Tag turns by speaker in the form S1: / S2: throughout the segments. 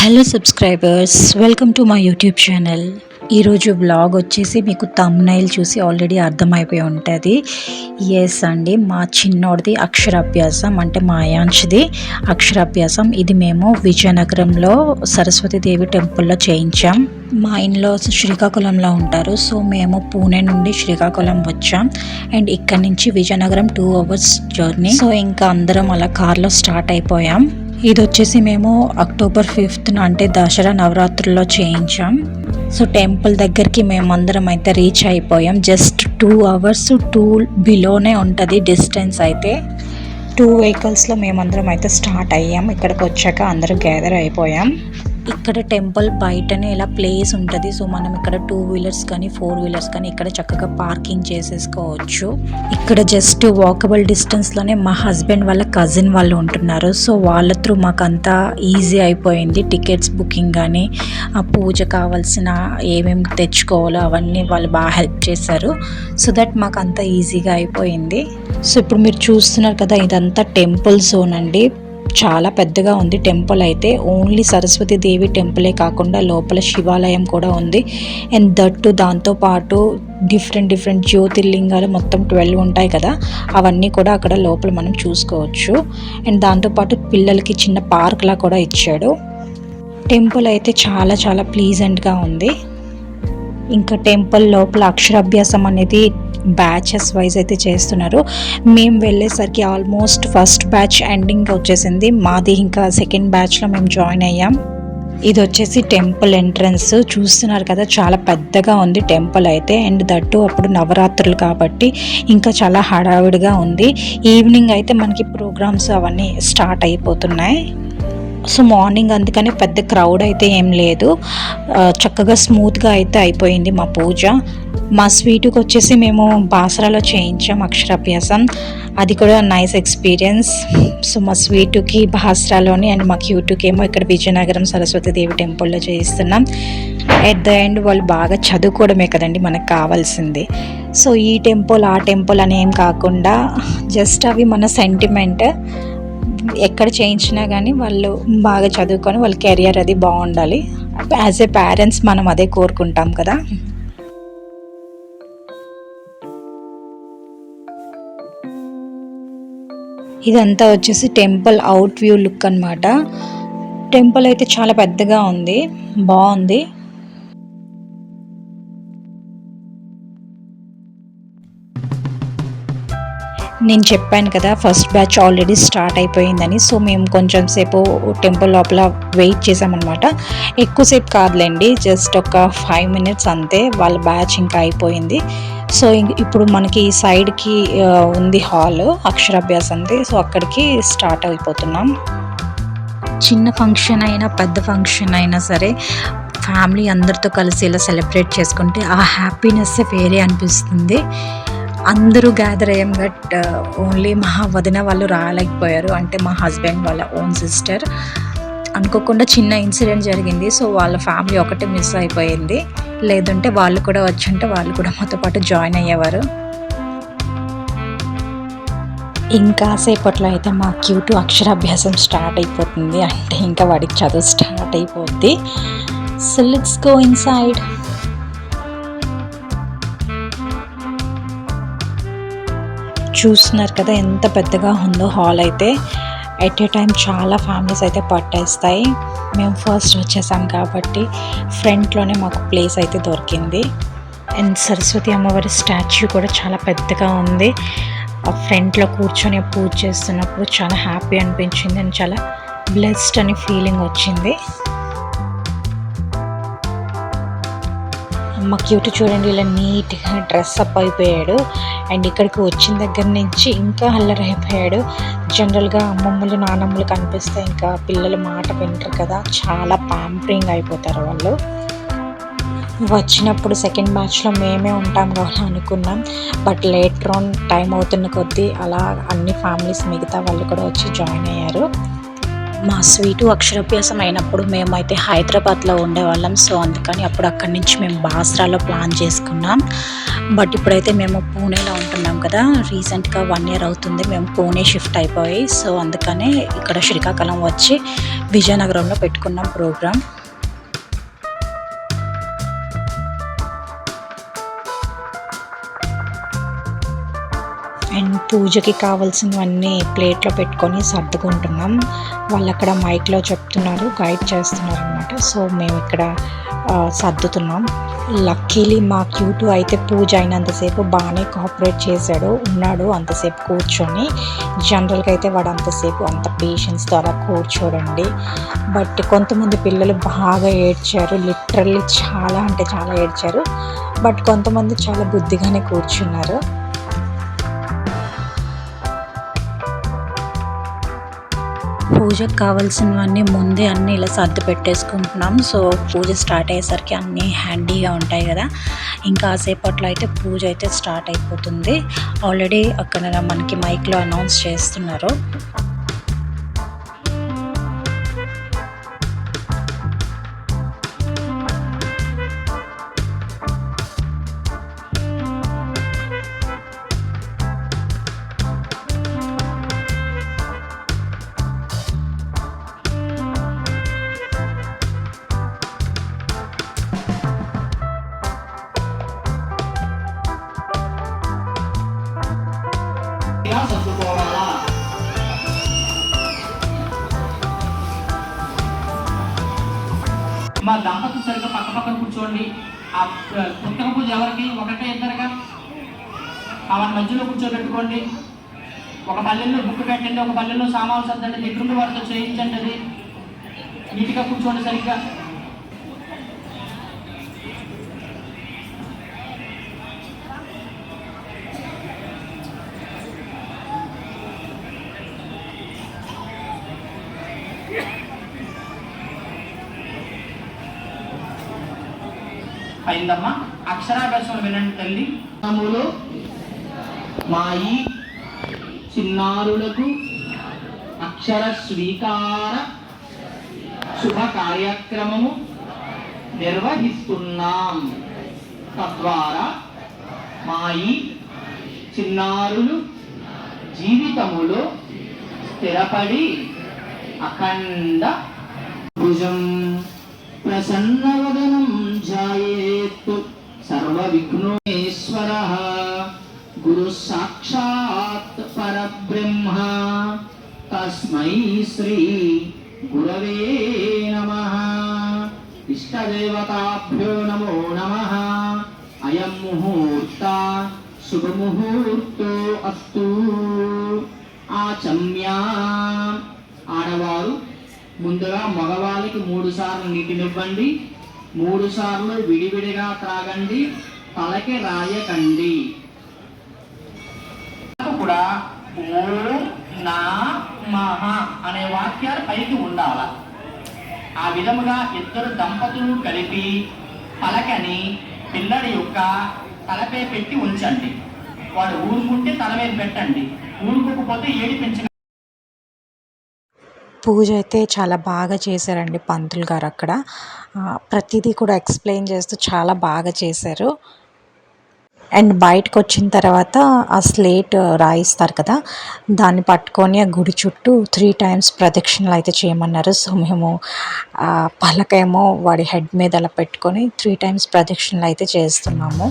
S1: Hello subscribers welcome to my YouTube channel ఈరోజు blog వచ్చేసి మీకు తమ్నైల్ చూసి ఆల్రెడీ అర్థమైపోయి ఉంటుంది. ఎస్ అండి మా చిన్నోడిది అక్షరాభ్యాసం అంటే మా అయాంష్ది అక్షరాభ్యాసం. ఇది మేము విజయనగరంలో సరస్వతీదేవి టెంపుల్లో చేయించాం. మా ఇంట్లో శ్రీకాకుళంలో ఉంటారు సో మేము పూణే నుండి శ్రీకాకుళం వచ్చాం. అండ్ ఇక్కడ నుంచి Vizianagaram two hours journey so ఇంకా అందరం అలా కార్లో స్టార్ట్ అయిపోయాం. ఇది వచ్చేసి మేము అక్టోబర్ ఫిఫ్త్ అంటే దసరా నవరాత్రుల్లో చేయించాం. సో టెంపుల్ దగ్గరికి మేమందరం అయితే రీచ్ అయిపోయాం. జస్ట్ టూ అవర్స్ టూ బిలోనే ఉంటుంది డిస్టెన్స్ అయితే. టూ వెహికల్స్లో మేమందరం అయితే స్టార్ట్ అయ్యాం. ఇక్కడికి వచ్చాక అందరూ గ్యాదర్ అయిపోయాం. ఇక్కడ టెంపుల్ బయటనే ఇలా ప్లేస్ ఉంటుంది. సో మనం ఇక్కడ టూ వీలర్స్ కానీ ఫోర్ వీలర్స్ కానీ ఇక్కడ చక్కగా పార్కింగ్ చేసేసుకోవచ్చు. ఇక్కడ జస్ట్ వాకబుల్ డిస్టెన్స్లోనే మా హస్బెండ్ వాళ్ళ కజిన్ వాళ్ళు ఉంటున్నారు. సో వాళ్ళ త్రూ మాకు ఈజీ అయిపోయింది. టికెట్స్ బుకింగ్ కానీ ఆ పూజ కావాల్సిన ఏమేమి తెచ్చుకోవాలో అవన్నీ వాళ్ళు బాగా హెల్ప్ చేశారు. సో దట్ మాకు అంత ఈజీగా అయిపోయింది. సో ఇప్పుడు మీరు చూస్తున్నారు కదా ఇదంతా టెంపుల్ జోన్ అండి. చాలా పెద్దగా ఉంది. టెంపుల్ అయితే ఓన్లీ సరస్వతి దేవి టెంపులే కాకుండా లోపల శివాలయం కూడా ఉంది. అండ్ దట్టు దాంతోపాటు డిఫరెంట్ డిఫరెంట్ జ్యోతిర్లింగాలు మొత్తం ట్వెల్వ్ ఉంటాయి కదా. అవన్నీ కూడా అక్కడ లోపల మనం చూసుకోవచ్చు. అండ్ దాంతోపాటు పిల్లలకి చిన్న పార్క్లా కూడా ఇచ్చాడు. టెంపుల్ అయితే చాలా చాలా ప్లీజెంట్గా ఉంది. ఇంకా టెంపుల్ లోపల అక్షరాభ్యాసం అనేది బ్యాచెస్ వైజ్ అయితే చేస్తున్నారు. మేము వెళ్ళేసరికి ఆల్మోస్ట్ ఫస్ట్ బ్యాచ్ ఎండింగ్ వచ్చేసింది. మాది ఇంకా సెకండ్ బ్యాచ్లో మేము జాయిన్ అయ్యాం. ఇది వచ్చేసి టెంపుల్ ఎంట్రన్స్ చూస్తున్నారు కదా చాలా పెద్దగా ఉంది టెంపుల్ అయితే. అండ్ దట్టు అప్పుడు నవరాత్రులు కాబట్టి ఇంకా చాలా హడావిడిగా ఉంది. ఈవినింగ్ అయితే మనకి ప్రోగ్రామ్స్ అవన్నీ స్టార్ట్ అయిపోతున్నాయి. సో మార్నింగ్ అందుకని పెద్ద క్రౌడ్ అయితే ఏం లేదు. చక్కగా స్మూత్గా అయితే అయిపోయింది మా పూజ. మా స్వీటుకి వచ్చేసి మేము బాసరాలో చేయించాం అక్షరాభ్యాసం. అది కూడా నైస్ ఎక్స్పీరియన్స్. సో మా స్వీటుకి బాసరాలోని అండ్ మా క్యూటుకి ఏమో ఇక్కడ విజయనగరం సరస్వతి దేవి టెంపుల్లో చేయిస్తున్నాం. ఎట్ ద ఎండ్ వాళ్ళు బాగా చదువుకోవడమే కదండి మనకు కావాల్సింది. సో ఈ టెంపుల్ ఆ టెంపుల్ అని ఏం కాకుండా జస్ట్ అవి మన సెంటిమెంట్. ఎక్కడ చేయించినా కానీ వాళ్ళు బాగా చదువుకొని వాళ్ళ కెరియర్ అది బాగుండాలి. యాజ్ ఏ పేరెంట్స్ మనం అదే కోరుకుంటాం కదా. ఇదంతా వచ్చేసి టెంపుల్ అవుట్ వ్యూ లుక్ అనమాట టెంపుల్ అయితే చాలా పెద్దగా ఉంది. బాగుంది. నేను చెప్పాను కదా ఫస్ట్ బ్యాచ్ ఆల్రెడీ స్టార్ట్ అయిపోయిందని. సో మేము కొంచెం సేపు టెంపుల్ లోపల వెయిట్ చేసామన్నమాట. ఎక్కువసేపు కాదులేండి జస్ట్ ఒక ఫైవ్ మినిట్స్ అంతే వాళ్ళ బ్యాచ్ ఇంకా అయిపోయింది. సో ఇప్పుడు మనకి ఈ సైడ్కి ఉంది హాల్ అక్షరాభ్యాసంది సో అక్కడికి స్టార్ట్ అయిపోతున్నాం. చిన్న ఫంక్షన్ అయినా పెద్ద ఫంక్షన్ అయినా సరే ఫ్యామిలీ అందరితో కలిసి ఇలా సెలబ్రేట్ చేసుకుంటే ఆ హ్యాపీనెస్ వేరే అనిపిస్తుంది. అందరూ గ్యాదర్ అయ్యాం బట్ ఓన్లీ మా వదిన వాళ్ళు రాలేకపోయారు. అంటే మా హస్బెండ్ వాళ్ళ ఓన్ సిస్టర్ అనుకోకుండా చిన్న ఇన్సిడెంట్ జరిగింది. సో వాళ్ళ ఫ్యామిలీ ఒకటే మిస్ అయిపోయింది. లేదంటే వాళ్ళు కూడా వచ్చుంటే వాళ్ళు కూడా మాతో పాటు జాయిన్ అయ్యేవారు. ఇంకా సేపట్లో అయితే మా క్యూటు అక్షరాభ్యాసం స్టార్ట్ అయిపోతుంది. అంటే ఇంకా వాడికి చదువు స్టార్ట్ అయిపోద్ది. సో లెట్స్ గో ఇన్సైడ్ చూస్తున్నారు కదా ఎంత పెద్దగా ఉందో హాల్ అయితే. ఎట్ ఏ టైం చాలా ఫ్యామిలీస్ అయితే పట్టేస్తాయి. మేము ఫస్ట్ వచ్చేసాం కాబట్టి ఫ్రంట్లోనే మాకు ప్లేస్ అయితే దొరికింది. అండ్ సరస్వతి అమ్మవారి స్టాచ్యూ కూడా చాలా పెద్దగా ఉంది. ఆ ఫ్రంట్లో కూర్చొని పూజ చేస్తున్నప్పుడు చాలా హ్యాపీ అనిపించింది. అండ్ చాలా బ్లెస్డ్ అని ఫీలింగ్ వచ్చింది. మా క్యూట్ చూడండి ఇలా నీట్గా డ్రెస్ అప్ అయిపోయాడు. అండ్ ఇక్కడికి వచ్చిన దగ్గర నుంచి ఇంకా అల్లరి అయిపోయాడు జనరల్గా అమ్మమ్మలు నానమ్మలు కనిపిస్తే ఇంకా పిల్లల మాట వింటారు కదా చాలా ప్యాంపరింగ్ అయిపోతారు వాళ్ళు. వచ్చినప్పుడు సెకండ్ బ్యాచ్లో మేమే ఉంటాం కదా అనుకున్నాం. బట్ లేటర్ ఆన్ టైం అవుతున్న కొద్దీ అలా అన్ని ఫ్యామిలీస్ మిగతా వాళ్ళు కూడా వచ్చి జాయిన్ అయ్యారు. మా స్వీటు అక్షరాభ్యాసం అయినప్పుడు మేమైతే హైదరాబాద్లో ఉండేవాళ్ళం. సో అందుకని అప్పుడు అక్కడి నుంచి మేము బాస్రాలో ప్లాన్ చేసుకున్నాం. బట్ ఇప్పుడైతే మేము పూణేలో ఉంటున్నాం కదా. రీసెంట్గా వన్ ఇయర్ అవుతుంది. మేము పూణే షిఫ్ట్ అయిపోయి. సో అందుకనే ఇక్కడ శ్రీకాకుళం వచ్చి విజయనగరంలో పెట్టుకున్నాం ప్రోగ్రామ్ అండ్ పూజకి కావాల్సినవన్నీ ప్లేట్లో పెట్టుకొని సర్దుకుంటున్నాం. వాళ్ళు అక్కడ మైక్లో చెప్తున్నారు గైడ్ చేస్తున్నారు అనమాట సో మేము ఇక్కడ సర్దుతున్నాం. లక్కీలీ మా క్యూటు అయితే పూజ అయినంతసేపు బాగానే కోఆపరేట్ చేశాడు ఉన్నాడు అంతసేపు కూర్చొని. జనరల్గా అయితే వాడు అంతసేపు అంత పేషెన్స్తో అలా కూర్చోడండి. బట్ కొంతమంది పిల్లలు బాగా ఏడ్చారు లిటరల్లీ చాలా అంటే చాలా ఏడ్చారు. బట్ కొంతమంది చాలా బుద్ధిగానే కూర్చున్నారు. పూజకు కావాల్సినవన్నీ ముందే అన్నీ ఇలా సర్ది పెట్టేసుకుంటున్నాం. సో పూజ స్టార్ట్ అయ్యేసరికి అన్నీ హ్యాండీగా ఉంటాయి కదా. ఇంకా సేపట్లో అయితే పూజ అయితే స్టార్ట్ అయిపోతుంది. ఆల్రెడీ అక్కడ మనకి మైక్లో అనౌన్స్ చేస్తున్నారు.
S2: ఇలా సర్దుకోవాలా మా దంపతులు సరిగ్గా పక్క పక్కన కూర్చోండి. ఆ ప- పుస్తక పూజ ఎవరికి? ఒకటే ఇద్దరుగా ఆమె మధ్యలో కూర్చోబెట్టుకోండి. ఒక పల్లెల్లో బుక్ పెట్టండి ఒక పల్లెల్లో సామాన్లు సర్దండి దగ్గరుండి వారితో చేయించండి అది. నీట్గా కూర్చోండి సరిగ్గా. అయిందమ్మా. అక్షరాభ్యాసం వినండి తల్లి. మాయి చిన్నారులకు అక్షర స్వీకార శుభ కార్యక్రమము నిర్వహిస్తున్నాం. తద్వారా మాయి చిన్నారులు జీవితములో స్థిరపడి అఖండ భుజం ప్రసన్నవదనం సంజాయేత్ సర్వవిఘ్నోశ్వర గురు సాక్షాత్ పరబ్రహ్మ. తస్మై శ్రీ గురవే నమ. ఇష్టదేవతాభ్యో నమో నమ. అయం ముహూర్త శుభముహూర్తో అస్తు. ఆచమ్యా. ఆడవారు ముందుగా మగవాళ్ళకి మూడు సార్లు నీటినివ్వండి. మూడు సార్లు విడివిడిగా త్రాగండి తలకి రాయకండి. కూడా నా మహ అనే వాక్యాలు పైకి ఉండాల. ఆ విధముగా ఇద్దరు దంపతులు కలిపి పలకని పిల్లడి యొక్క తలపై పెట్టి ఉంచండి. వాడు ఊరుకుంటే తల మీద పెట్టండి. ఊరుకోకపోతే ఏడిపించ
S1: పూజ అయితే చాలా బాగా చేశారండి పంతులు గారు అక్కడ. ప్రతిదీ కూడా ఎక్స్ప్లెయిన్ చేస్తూ చాలా బాగా చేశారు. అండ్ బయటకు వచ్చిన తర్వాత ఆ స్లేట్ రాయిస్తారు కదా దాన్ని పట్టుకొని ఆ గుడి చుట్టూ త్రీ టైమ్స్ ప్రదక్షిణలు అయితే చేయమన్నారు. సో మేము పలకేమో వాడి హెడ్ మీద అలా పెట్టుకొని త్రీ టైమ్స్ ప్రదక్షిణలు అయితే చేస్తున్నాము.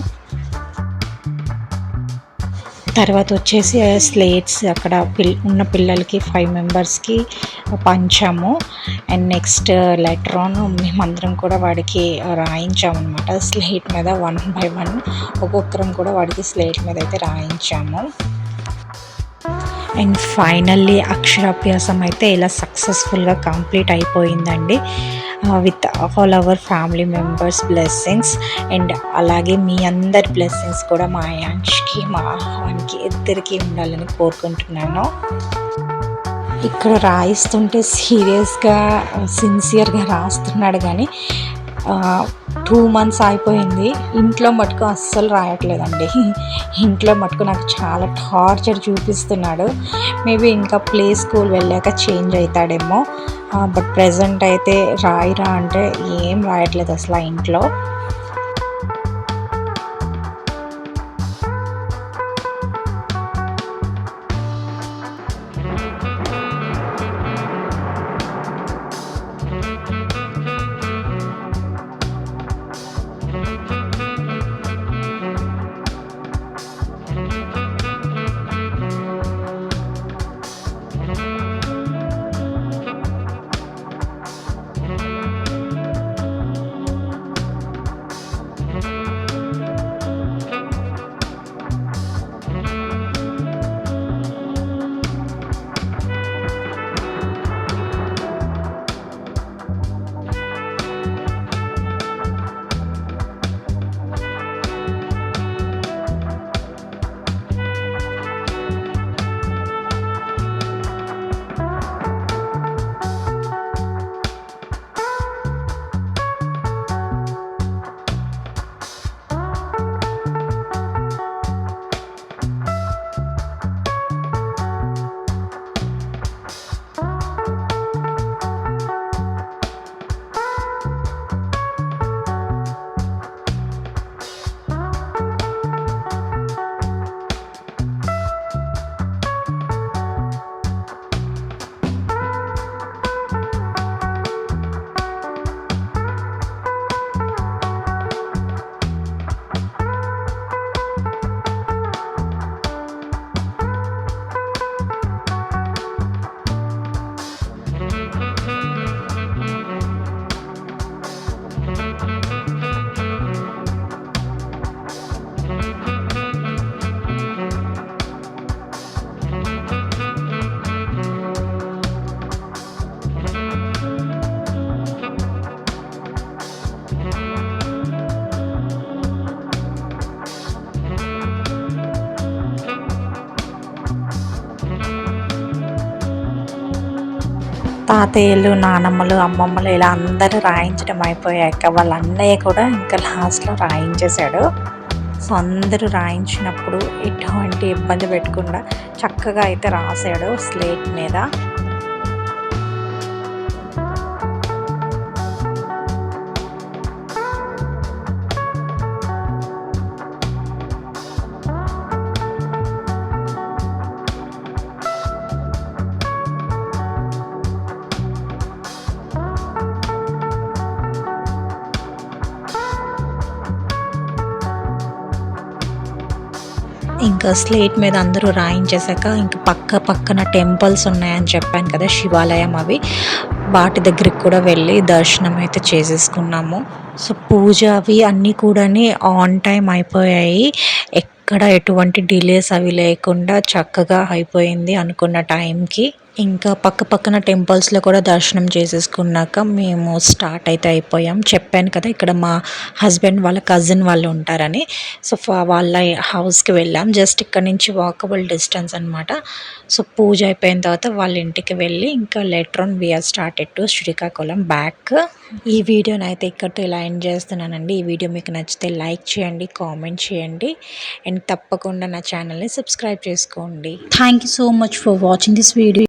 S1: తర్వాత వచ్చేసి స్లేట్స్ అక్కడ పిల్ ఉన్న పిల్లలకి ఫైవ్ మెంబర్స్కి పంచాము. అండ్ నెక్స్ట్ లెటర్ ఆన్ మేమందరం కూడా వాడికి రాయించాము అనమాట స్లేట్ మీద వన్ బై వన్ ఒక్కొక్కరం కూడా వాడికి స్లేట్ మీద అయితే రాయించాము. అండ్ ఫైనల్లీ అక్షరాభ్యాసం అయితే ఇలా సక్సెస్ఫుల్గా కంప్లీట్ అయిపోయిందండి. With all our family members blessings and అలాగే మీ అందరి బ్లెస్సింగ్స్ కూడా మా యాంష్కి మా ఆహ్వానికి ఇద్దరికి ఉండాలని కోరుకుంటున్నాను. ఇక్కడ రాయిస్తుంటే సీరియస్గా సిన్సియర్గా రాస్తున్నాడు కానీ టూ మంత్స్ అయిపోయింది. ఇంట్లో మటుకు అస్సలు రాయట్లేదండి. ఇంట్లో మటుకు నాకు చాలా టార్చర్ చూపిస్తున్నాడు. మేబీ ఇంకా ప్లే స్కూల్ వెళ్ళాక చేంజ్ అవుతాడేమో. బట్ ప్రజెంట్ అయితే రాయిరా అంటే ఏం రాయట్లేదు అసలు ఆ ఇంట్లో. తాతయ్యలు నానమ్మలు అమ్మమ్మలు ఇలా అందరూ రాయించడం అయిపోయాక వాళ్ళ అన్నయ్య కూడా ఇంకా లాస్ట్లో రాయించేశాడు. సో అందరూ రాయించినప్పుడు ఎటువంటి ఇబ్బంది పెట్టకుండా చక్కగా అయితే రాశాడు స్లేట్ మీద. ఇంకా స్లేట్ మీద అందరూ రాయించేశాక ఇంకా పక్క పక్కన టెంపుల్స్ ఉన్నాయని చెప్పాను కదా శివాలయం అవి. వాటి దగ్గరికి కూడా వెళ్ళి దర్శనం అయితే చేసేసుకున్నాము. సో పూజ అవి అన్నీ కూడాని ఆన్ టైం అయిపోయాయి. ఎక్కడ ఎటువంటి డిలేస్ అవి లేకుండా చక్కగా అయిపోయింది అనుకున్న టైంకి ఇంకా పక్క పక్కన టెంపుల్స్లో కూడా దర్శనం చేసేసుకున్నాక మేము స్టార్ట్ అయితే అయిపోయాం. చెప్పాను కదా ఇక్కడ మా హస్బెండ్ వాళ్ళ కజిన్ వాళ్ళు ఉంటారని. సో వాళ్ళ హౌస్కి వెళ్ళాం. జస్ట్ ఇక్కడ నుంచి వాకబుల్ డిస్టెన్స్ అనమాట సో పూజ అయిపోయిన తర్వాత వాళ్ళ ఇంటికి వెళ్ళి ఇంకా later on we are started to Srikakulam back ఈ వీడియోని అయితే ఇక్కడితో ఇలా ఎండ్ చేస్తున్నానండి. ఈ వీడియో మీకు నచ్చితే లైక్ చేయండి కామెంట్ చేయండి. అండ్ తప్పకుండా నా ఛానల్ని సబ్స్క్రైబ్ చేసుకోండి. Thank you so much for watching this video